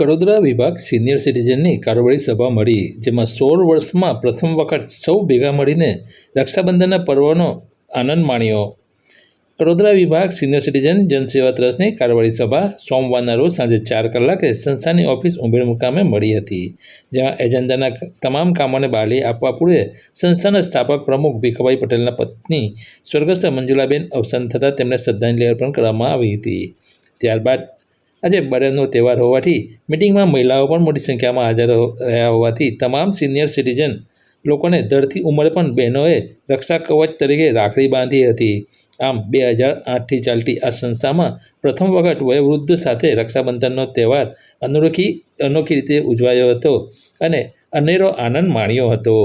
કડોદરા વિભાગ સિનિયર સિટીઝનની કારોબારી સભા મળી, જેમાં સોળ વર્ષમાં પ્રથમ વખત સૌ ભેગા મળીને રક્ષાબંધનના પર્વનો આનંદ માણ્યો. કડોદરા વિભાગ સિનિયર સિટીઝન જનસેવા ટ્રસ્ટની કારોબારી સભા સોમવારના રોજ સાંજે ચાર કલાકે સંસ્થાની ઓફિસ ઉંબેડ મુકામે મળી હતી, જેમાં એજન્ડાના તમામ કામોને બાળી આપવા પૂર્વે સંસ્થાના સ્થાપક પ્રમુખ ભીખાભાઈ પટેલના પત્ની સ્વર્ગસ્થ મંજુલાબેન અવસાન થતાં તેમને શ્રદ્ધાંજલિ અર્પણ કરવામાં આવી હતી. ત્યારબાદ આજે બરેનનો તહેવાર હોવાથી મિટિંગમાં મહિલાઓ પણ મોટી સંખ્યામાં હાજર રહ્યા હોવાથી તમામ સિનિયર સિટીઝન લોકોને ધરતી ઉંમરે પણ બહેનોએ રક્ષા કવચ તરીકે રાખડી બાંધી હતી. આમ બે હજાર આઠથી ચાલતી આ સંસ્થામાં પ્રથમ વખત વયોવૃદ્ધ સાથે રક્ષાબંધનનો તહેવાર અનોખી અનોખી રીતે ઉજવાયો હતો અને અનેરો આનંદ માણ્યો હતો.